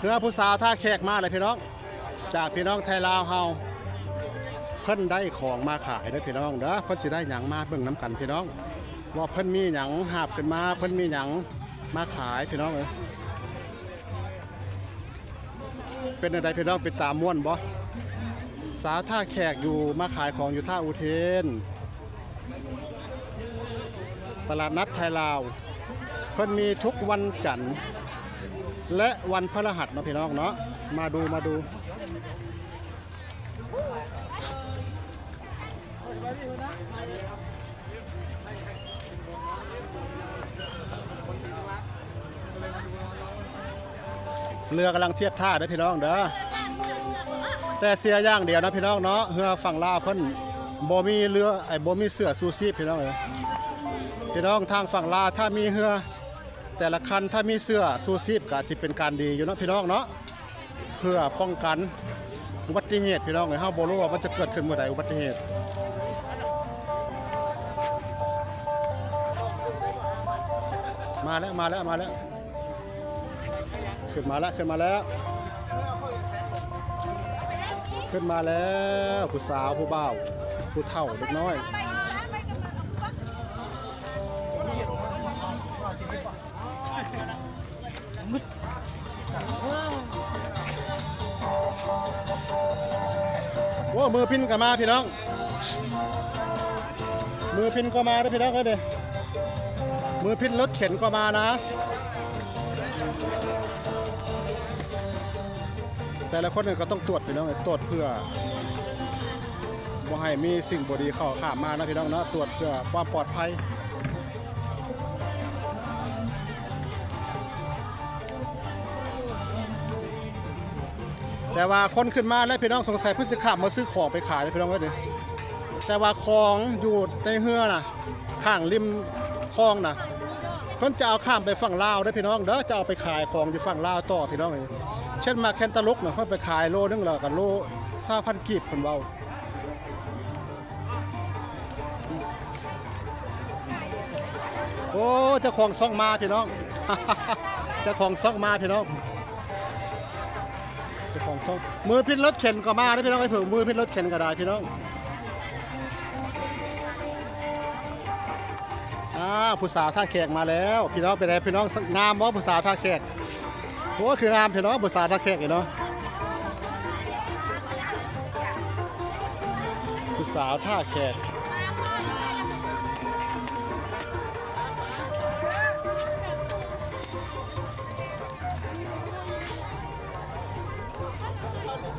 เรือผู้สาวท่าแขกมาเลยพี่น้อง จากพี่น้องไทยลาวเฮาเพิ่นได้ของมาขายเด้อพี่น้องเด้อเพิ่นสิได้หยังมาเบิ่งน้ำกันพี่น้อง ว่าเพิ่นมีหยังหาบขึ้นมาเพิ่นมีหยังมาขายพี่น้องเอ้ยเป็นอะไรพี่น้องเป็นตามม่วนบ่สาวท่าแขกอยู่มาขายของอยู่ท่าอุเทน ตลาดนัดไทยลาว เพิ่นมีทุกวันจันทร์ และวันพฤหัสเนาะพี่น้องเนาะมาดูมาดู เรือกำลังเทียบท่าเด้อพี่น้องเด้อแต่เสียอย่างเดียวนะพี่น้องเนาะเรือฝั่งลาวเพิ่นบ่มีเรือไอ้บ่มีเสื้อซูซีพพี่น้องเอ้ยพี่น้องทางฝั่งลาวถ้ามีเรือ แต่ละคันถ้ามีเสื้อซูซีพก็จะเป็นการดีอยู่เนาะพี่น้องเนาะเพื่อป้องกันอุบัติเหตุพี่น้องเอ้ยเฮาบ่รู้ว่ามันจะเกิดขึ้นเมื่อใดอุบัติเหตุมาแล้วมาแล้วมาแล้วขึ้นมาแล้วขึ้นมาแล้ว ขึ้นมาแล้วผู้สาวผู้บ่าวผู้เฒ่าเด็กน้อย อ้มือพินก็มาพี่น้อง มือพินก็มาด้วยพี่น้องเอ้ยเด้มือพินรถเข็นก็มานะ แต่ละคนเนี่ยก็ต้องตรวจพี่น้องเอ้ยตรวจเพื่อว่าให้มีสิ่งบดีเข้าข้ามมานะพี่น้องเนาะตรวจเพื่อความปลอดภัย แต่ว่าคนขึ้นมาแล้วพี่น้องสงสัยเพิ่งจะขับมาซื้อของไปขายเลยพี่น้องก็เลยแต่ว่าของอยู่ในเฮือน่ะข้างริมคลองน่ะเพิ่นจะเอาข้ามไปฝั่งลาวได้พี่น้องเด้อจะเอาไปขายของอยู่ฝั่งลาวต่อพี่น้องเอ้ยเช่นมาแคนตาลุกน่ะเพิ่นไปขายโลนึงแล้วกันโล20,000กีบเพิ่นเว้าโอ้เจ้าของซ่องมาพี่น้องเจ้าของซ่องมาพี่น้อง เจ้าของซ่องมือพินรถเข็นก็มาได้พี่น้องไอ้เผื่อมือพินรถเข็นก็ได้พี่น้องอ่าผู้สาวท่าแขกมาแล้ว พี่น้องเป็นไงพี่น้องงามบ่ผู้สาวท่าแขกโอ้คืองามพี่น้องผู้สาวท่าแขกเนาะผู้สาวท่าแขก Gracias.